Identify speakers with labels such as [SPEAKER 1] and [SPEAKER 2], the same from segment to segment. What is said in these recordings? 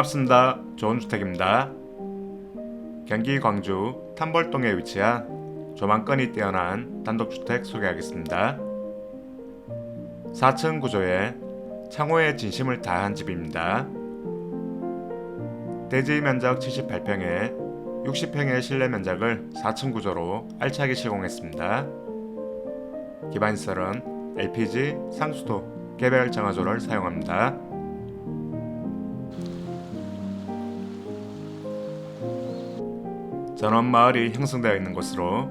[SPEAKER 1] 반갑습니다. 좋은주택입니다. 경기 광주 탐벌동에 위치한 조망권이 뛰어난 단독주택 소개하겠습니다. 4층 구조에 창호의 진심을 다한 집입니다. 대지 면적 78평에 60평의 실내 면적을 4층 구조로 알차게 시공했습니다. 기반시설은 LPG, 상수도, 개별 정화조를 사용합니다. 전원 마을이 형성되어 있는 곳으로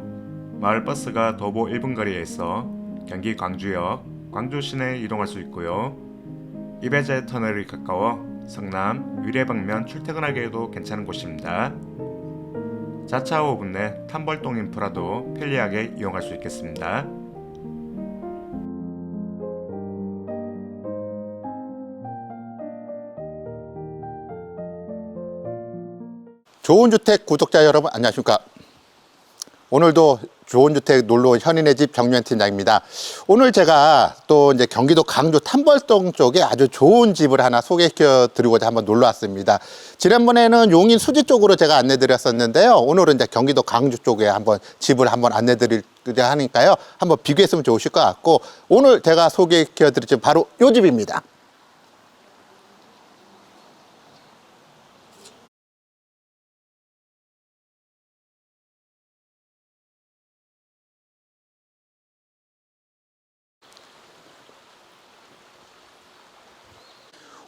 [SPEAKER 1] 마을 버스가 도보 1분 거리에 있어 경기 광주역, 광주 시내에 이동할 수 있고요. 이배제 터널이 가까워 성남, 위례 방면 출퇴근하기에도 괜찮은 곳입니다. 자차 5분 내 탐벌동 인프라도 편리하게 이용할 수 있겠습니다.
[SPEAKER 2] 좋은 주택 구독자 여러분 안녕하십니까? 오늘도 좋은 주택 놀러 온 현인의 집 정유현 팀장입니다. 오늘 제가 또 이제 경기도 강주 탐벌동 쪽에 아주 좋은 집을 하나 소개시켜 드리고자 한번 놀러 왔습니다. 지난번에는 용인 수지 쪽으로 제가 안내 드렸었는데요. 오늘은 이제 경기도 강주 쪽에 한번 집을 한번 안내 드리려 하니까요. 한번 비교했으면 좋으실 것 같고 오늘 제가 소개시켜 드릴 집 바로 요 집입니다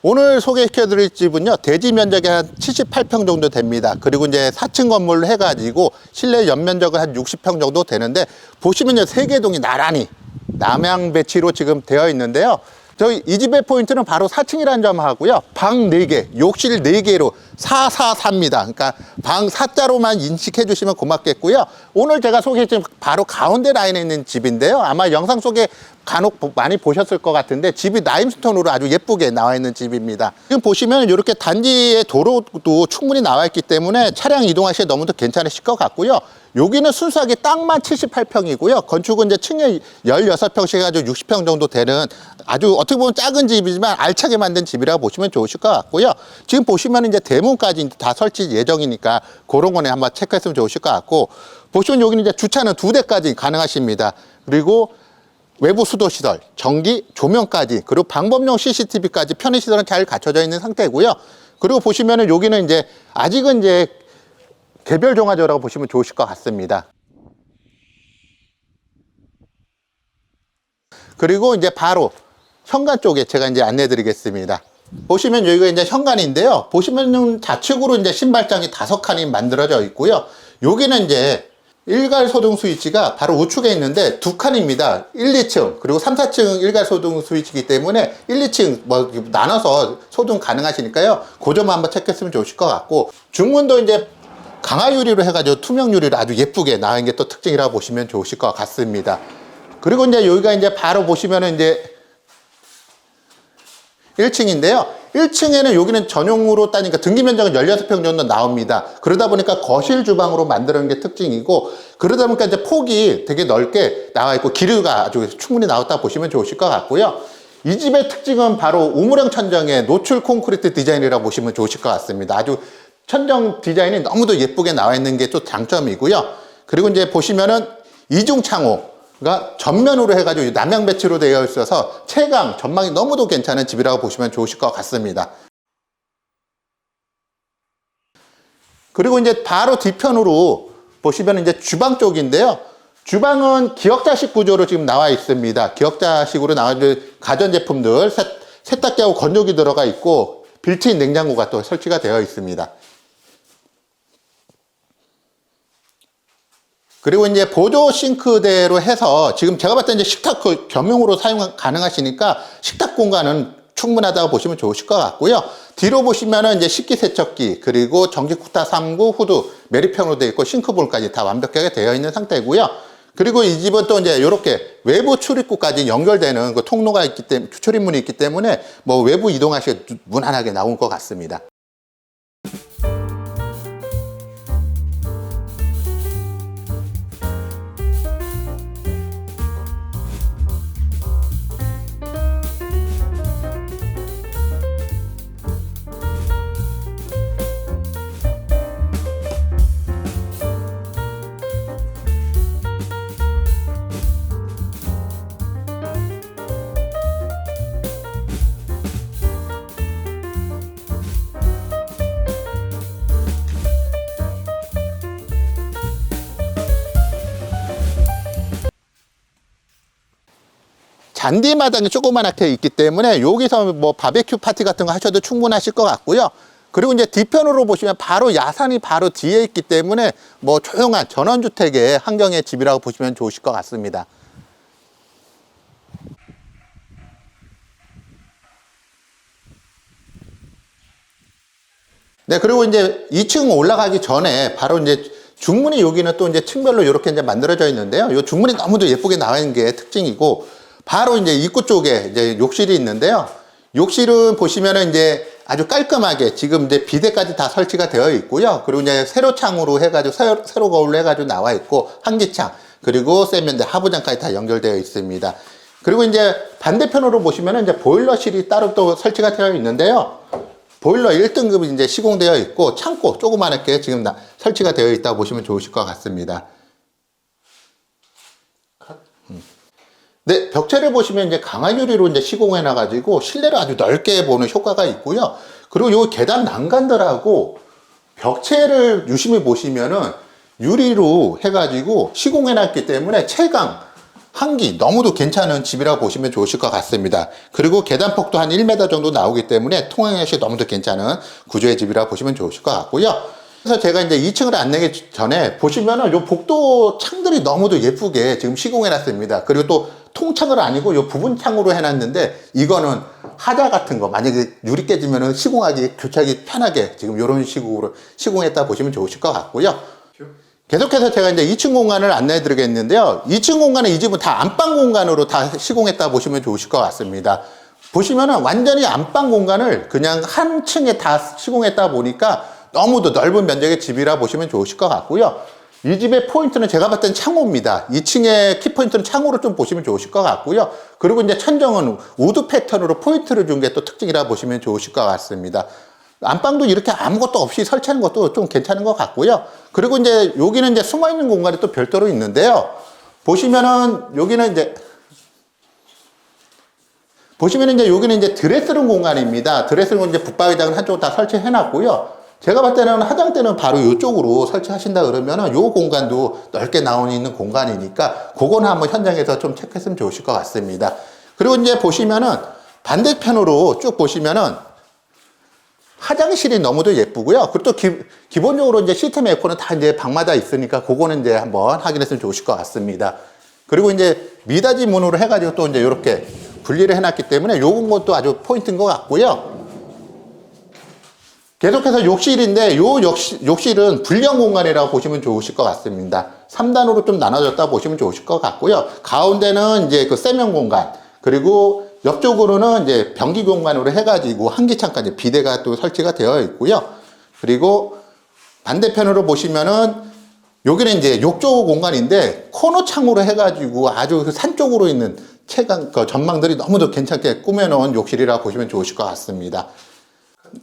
[SPEAKER 2] 오늘 소개시켜 드릴 집은요, 대지 면적이 한 78평 정도 됩니다. 그리고 이제 4층 건물로 해가지고 실내 연면적은 한 60평 정도 되는데, 보시면요, 세 개 동이 나란히 남양 배치로 지금 되어 있는데요. 저희 이 집의 포인트는 바로 4층이라는 점 하고요. 방 4개, 욕실 4개로 444입니다. 그러니까 방 4자로만 인식해 주시면 고맙겠고요. 오늘 제가 소개해 드린 바로 가운데 라인에 있는 집인데요. 아마 영상 속에 간혹 보- 많이 보셨을 것 같은데 집이 라임스톤으로 아주 예쁘게 나와 있는 집입니다. 지금 보시면 이렇게 단지의 도로도 충분히 나와 있기 때문에 차량 이동하시기 너무도 괜찮으실 것 같고요. 여기는 순수하게 땅만 78평이고요. 건축은 이제 층에 16평씩 해가지고 60평 정도 되는 아주 어떻게 보면 작은 집이지만 알차게 만든 집이라고 보시면 좋으실 것 같고요. 지금 보시면 이제 대문 까지 이제 다 설치 예정이니까 그런 거는 한번 체크했으면 좋으실 것 같고 보시면 여기는 이제 주차는 두 대까지 가능하십니다. 그리고 외부 수도 시설, 전기, 조명까지 그리고 방범용 CCTV까지 편의 시설은 잘 갖춰져 있는 상태고요. 그리고 보시면은 여기는 이제 아직은 이제 개별 종화조라고 보시면 좋으실 것 같습니다. 그리고 이제 바로 현관 쪽에 제가 이제 안내 드리겠습니다. 보시면 여기가 이제 현관인데요. 보시면은 좌측으로 이제 신발장이 다섯 칸이 만들어져 있고요. 여기는 이제 일괄 소등 스위치가 바로 우측에 있는데 두 칸입니다. 1, 2층 그리고 3, 4층 일괄 소등 스위치이기 때문에 1, 2층 뭐 나눠서 소등 가능하시니까요. 그 점 한번 체크했으면 좋으실 것 같고 중문도 이제 강화 유리로 해가지고 투명 유리로 아주 예쁘게 나온 게 또 특징이라고 보시면 좋으실 것 같습니다. 그리고 이제 여기가 이제 바로 보시면은 이제 1층인데요. 1층에는 여기는 전용으로 따니까 등기 면적은 16평 정도 나옵니다. 그러다 보니까 거실 주방으로 만드는 게 특징이고 그러다 보니까 이제 폭이 되게 넓게 나와 있고 기류가 아주 충분히 나왔다 보시면 좋으실 것 같고요. 이 집의 특징은 바로 우물형 천정의 노출 콘크리트 디자인이라고 보시면 좋으실 것 같습니다. 아주 천정 디자인이 너무도 예쁘게 나와 있는 게 또 장점이고요. 그리고 이제 보시면은 이중 창호 가 전면으로 해가지고 남양 배치로 되어 있어서 채광 전망이 너무도 괜찮은 집이라고 보시면 좋으실 것 같습니다. 그리고 이제 바로 뒤편으로 보시면 이제 주방 쪽인데요. 주방은 기역자식 구조로 지금 나와 있습니다. 기역자식으로 나와 있는 가전제품들, 세, 세탁기하고 건조기 들어가 있고 빌트인 냉장고가 또 설치가 되어 있습니다. 그리고 이제 보조 싱크대로 해서 지금 제가 봤을 때 이제 식탁 그 겸용으로 사용 가능하시니까 식탁 공간은 충분하다고 보시면 좋으실 것 같고요. 뒤로 보시면은 이제 식기세척기 그리고 전기쿠타 3구 후드 메리평으로 되어 있고 싱크볼까지 다 완벽하게 되어 있는 상태고요. 그리고 이 집은 또 이제 이렇게 외부 출입구까지 연결되는 그 통로가 있기 때문에 출입문이 있기 때문에 뭐 외부 이동하시기 무난하게 나온 것 같습니다. 잔디 마당이 조그만하게 있기 때문에 여기서 뭐 바베큐 파티 같은 거 하셔도 충분하실 것 같고요. 그리고 이제 뒤편으로 보시면 바로 야산이 바로 뒤에 있기 때문에 뭐 조용한 전원주택의 환경의 집이라고 보시면 좋으실 것 같습니다. 네, 그리고 이제 2층 올라가기 전에 바로 이제 중문이 여기는 또 이제 층별로 이렇게 이제 만들어져 있는데요. 이 중문이 너무도 예쁘게 나와 있는 게 특징이고 바로 이제 입구 쪽에 이제 욕실이 있는데요. 욕실은 보시면은 이제 아주 깔끔하게 지금 이제 비대까지 다 설치가 되어 있고요. 그리고 이제 세로 창으로 해가지고 세로, 세로 거울로 해가지고 나와 있고 한기창 그리고 세면대 하부장까지 다 연결되어 있습니다. 그리고 이제 반대편으로 보시면은 이제 보일러실이 따로 또 설치가 되어 있는데요. 보일러 1등급이 이제 시공되어 있고 창고 조그맣게 지금 나- 설치가 되어 있다고 보시면 좋으실 것 같습니다. 네, 벽체를 보시면 이제 강화 유리로 이제 시공해 놔가지고 실내를 아주 넓게 보는 효과가 있고요. 그리고 요 계단 난간들하고 벽체를 유심히 보시면은 유리로 해가지고 시공해 놨기 때문에 채광, 한기 너무도 괜찮은 집이라고 보시면 좋으실 것 같습니다. 그리고 계단폭도 한 1m 정도 나오기 때문에 통행시 너무도 괜찮은 구조의 집이라고 보시면 좋으실 것 같고요. 그래서 제가 이제 2층을 안내기 전에 보시면은 요 복도 창들이 너무도 예쁘게 지금 시공해 놨습니다. 그리고 또 통창을 아니고 요 부분 창으로 해놨는데 이거는 하자 같은 거 만약에 유리 깨지면은 시공하기 교체하기 편하게 지금 이런 식으로 시공했다 보시면 좋으실 것 같고요. 계속해서 제가 이제 2층 공간을 안내해 드리겠는데요. 2층 공간은 이 집은 다 안방 공간으로 다 시공했다 보시면 좋으실 것 같습니다. 보시면은 완전히 안방 공간을 그냥 한 층에 다 시공했다 보니까 너무도 넓은 면적의 집이라 보시면 좋으실 것 같고요. 이 집의 포인트는 제가 봤을 땐 창호입니다. 2층의 키포인트는 창호로 좀 보시면 좋으실 것 같고요. 그리고 이제 천정은 우드 패턴으로 포인트를 준 게 또 특징이라 보시면 좋으실 것 같습니다. 안방도 이렇게 아무것도 없이 설치하는 것도 좀 괜찮은 것 같고요. 그리고 이제 여기는 이제 숨어 있는 공간이 또 별도로 있는데요. 보시면은 여기는 이제 보시면은 이제 여기는 이제 드레스룸 공간입니다. 드레스룸은 이제 붙박이장을 한쪽 다 설치해 놨고요. 제가 봤을 때는 화장대는 바로 이쪽으로 설치하신다 그러면은 요 공간도 넓게 나오는 있는 공간이니까 그거는 한번 현장에서 좀 체크했으면 좋으실 것 같습니다. 그리고 이제 보시면은 반대편으로 쭉 보시면은 화장실이 너무도 예쁘고요. 그리고 또 기, 기본적으로 이제 시스템 에어컨은 다 이제 방마다 있으니까 그거는 이제 한번 확인했으면 좋으실 것 같습니다. 그리고 이제 미닫이 문으로 해가지고 또 이제 이렇게 분리를 해놨기 때문에 요건 것도 아주 포인트인 것 같고요. 계속해서 욕실인데 요 욕실, 욕실은 불량 공간이라고 보시면 좋으실 것 같습니다. 3단으로 좀 나눠졌다 보시면 좋으실 것 같고요. 가운데는 이제 그 세면 공간, 그리고 옆쪽으로는 이제 변기 공간으로 해가지고 한기창까지 비대가 또 설치가 되어 있고요. 그리고 반대편으로 보시면은 여기는 이제 욕조 공간인데 코너 창으로 해가지고 아주 그 산 쪽으로 있는 채광 그 전망들이 너무도 괜찮게 꾸며놓은 욕실이라고 보시면 좋으실 것 같습니다.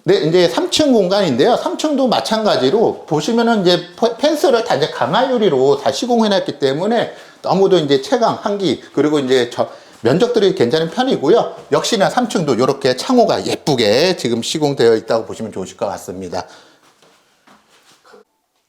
[SPEAKER 2] 네, 이제 3층 공간인데요. 3층도 마찬가지로 보시면은 이제 퍼- 펜스를 다 이제 강화 유리로 다 시공해 놨기 때문에 너무도 이제 채광, 한기, 그리고 이제 저 면적들이 괜찮은 편이고요. 역시나 3층도 이렇게 창호가 예쁘게 지금 시공되어 있다고 보시면 좋으실 것 같습니다.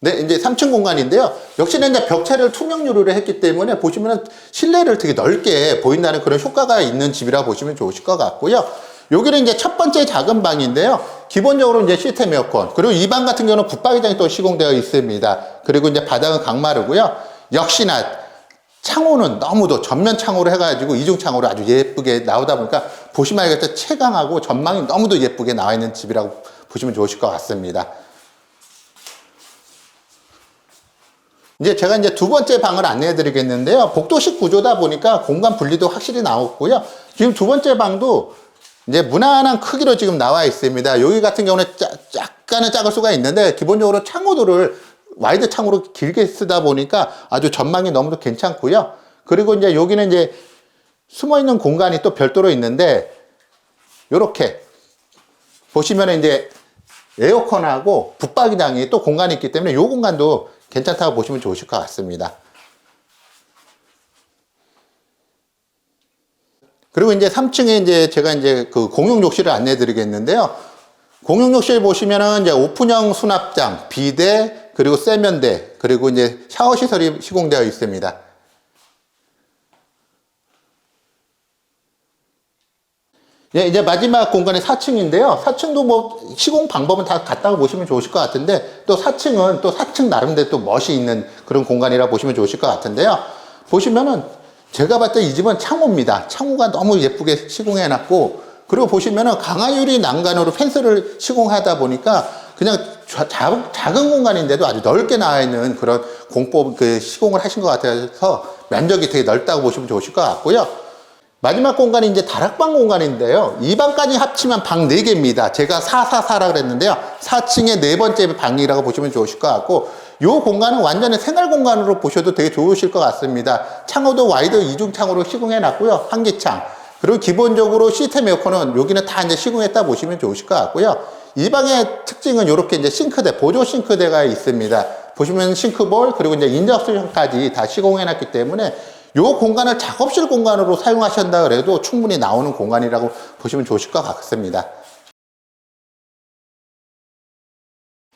[SPEAKER 2] 네, 이제 3층 공간인데요. 역시나 이제 벽체를 투명 유리를 했기 때문에 보시면은 실내를 되게 넓게 보인다는 그런 효과가 있는 집이라 보시면 좋으실 것 같고요. 여기는 이제 첫 번째 작은 방인데요. 기본적으로 이제 시스템 에어컨, 그리고 이 방 같은 경우는 붙박이장이 또 시공되어 있습니다. 그리고 이제 바닥은 강마르고요. 역시나 창호는 너무도 전면 창호로 해가지고 이중 창호로 아주 예쁘게 나오다 보니까 보시면 알겠지만 채광하고 전망이 너무도 예쁘게 나와 있는 집이라고 보시면 좋으실 것 같습니다. 이제 제가 이제 두 번째 방을 안내해 드리겠는데요. 복도식 구조다 보니까 공간 분리도 확실히 나왔고요. 지금 두 번째 방도 이제 무난한 크기로 지금 나와 있습니다. 여기 같은 경우는 짜, 약간은 작을 수가 있는데 기본적으로 창호도를 와이드 창으로 길게 쓰다 보니까 아주 전망이 너무도 괜찮고요. 그리고 이제 여기는 이제 숨어 있는 공간이 또 별도로 있는데 이렇게 보시면 이제 에어컨하고 붙박이장이 또 공간이 있기 때문에 이 공간도 괜찮다고 보시면 좋으실 것 같습니다. 그리고 이제 3층에 이제 제가 이제 그 공용 욕실을 안내해 드리겠는데요. 공용 욕실 보시면은 이제 오픈형 수납장, 비대, 그리고 세면대, 그리고 이제 샤워 시설이 시공되어 있습니다. 예, 이제 마지막 공간이 4층인데요. 4층도 뭐 시공 방법은 다 같다고 보시면 좋으실 것 같은데 또 4층은 또 4층 나름대로 또 멋이 있는 그런 공간이라 보시면 좋으실 것 같은데요. 보시면은 제가 때이 집은 창호입니다. 창호가 너무 예쁘게 시공해 놨고 그리고 보시면은 강화유리 난간으로 펜스를 시공하다 보니까 그냥 자- 자- 작은 공간인데도 아주 넓게 나와 있는 그런 공법 그 시공을 하신 것 같아서 면적이 되게 넓다고 보시면 좋으실 것 같고요. 마지막 공간이 이제 다락방 공간인데요. 이 방까지 합치면 방 4개입니다. 제가 444라 그랬는데요. 4층의 네 번째 방이라고 보시면 좋으실 것 같고, 이 공간은 완전히 생활 공간으로 보셔도 되게 좋으실 것 같습니다. 창호도 와이드 이중 창호로 시공해 놨고요. 한기창. 그리고 기본적으로 시스템 에어컨은 여기는 다 이제 시공했다 보시면 좋으실 것 같고요. 이 방의 특징은 이렇게 이제 싱크대, 보조 싱크대가 있습니다. 보시면 싱크볼, 그리고 이제 인덕션까지 다 시공해 놨기 때문에 이 공간을 작업실 공간으로 사용하신다 그래도 충분히 나오는 공간이라고 보시면 좋으실 것 같습니다.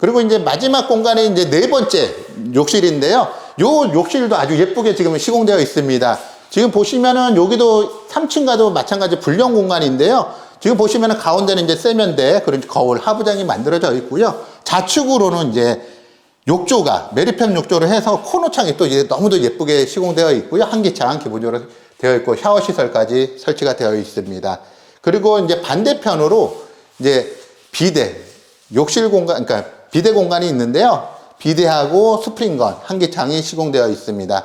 [SPEAKER 2] 그리고 이제 마지막 공간이 이제 네 번째 욕실인데요. 요 욕실도 아주 예쁘게 지금 시공되어 있습니다. 지금 보시면은 여기도 3층과도 마찬가지 불령 공간인데요. 지금 보시면은 가운데는 이제 세면대, 그리고 거울, 하부장이 만들어져 있고요. 좌측으로는 이제 욕조가 메리펜 욕조를 해서 코너창이 또 이제 너무도 예쁘게 시공되어 있고요. 한기창 기본적으로 되어 있고 샤워 시설까지 설치가 되어 있습니다. 그리고 이제 반대편으로 이제 비대 욕실 공간 그러니까 비대 공간이 있는데요. 비대하고 스프링건 한기창이 시공되어 있습니다.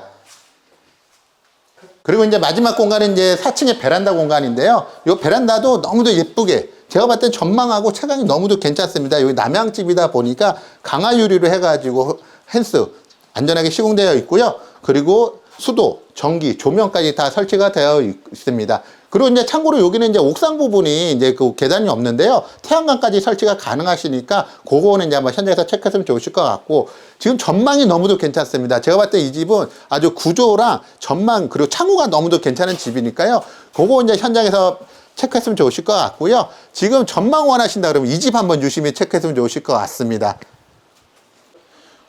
[SPEAKER 2] 그리고 이제 마지막 공간은 이제 4층의 베란다 공간인데요. 이 베란다도 너무도 예쁘게 제가 봤을 땐 전망하고 채광이 너무도 괜찮습니다. 여기 남양집이다 보니까 강화 유리로 해가지고 헨스 안전하게 시공되어 있고요. 그리고 수도, 전기, 조명까지 다 설치가 되어 있습니다. 그리고 이제 참고로 여기는 이제 옥상 부분이 이제 그 계단이 없는데요. 태양광까지 설치가 가능하시니까 그거는 이제 한번 현장에서 체크했으면 좋으실 것 같고 지금 전망이 너무도 괜찮습니다. 제가 봤을 때 이 집은 아주 구조랑 전망 그리고 창호가 너무도 괜찮은 집이니까요. 그거 이제 현장에서 체크했으면 좋으실 것 같고요. 지금 전망 원하신다 그러면 이 집 한번 유심히 체크했으면 좋으실 것 같습니다.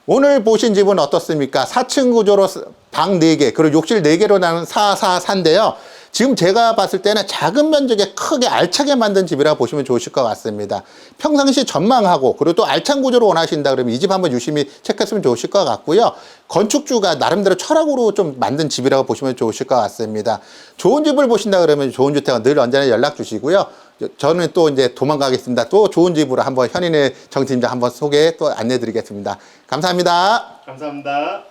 [SPEAKER 2] 오늘 보신 집은 어떻습니까? 4층 구조로 방 4개, 그리고 욕실 4개로 나눈 444인데요. 지금 제가 봤을 때는 작은 면적에 크게 알차게 만든 집이라 보시면 좋으실 것 같습니다. 평상시 전망하고, 그리고 또 알찬 구조로 원하신다 그러면 이 집 한번 유심히 체크했으면 좋으실 것 같고요. 건축주가 나름대로 철학으로 좀 만든 집이라고 보시면 좋으실 것 같습니다. 좋은 집을 보신다 그러면 좋은 주택은 늘 언제나 연락 주시고요. 저는 또 이제 도망가겠습니다. 또 좋은 집으로 한번 현인의 정팀장 한번 소개 또 안내 드리겠습니다. 감사합니다.
[SPEAKER 3] 감사합니다.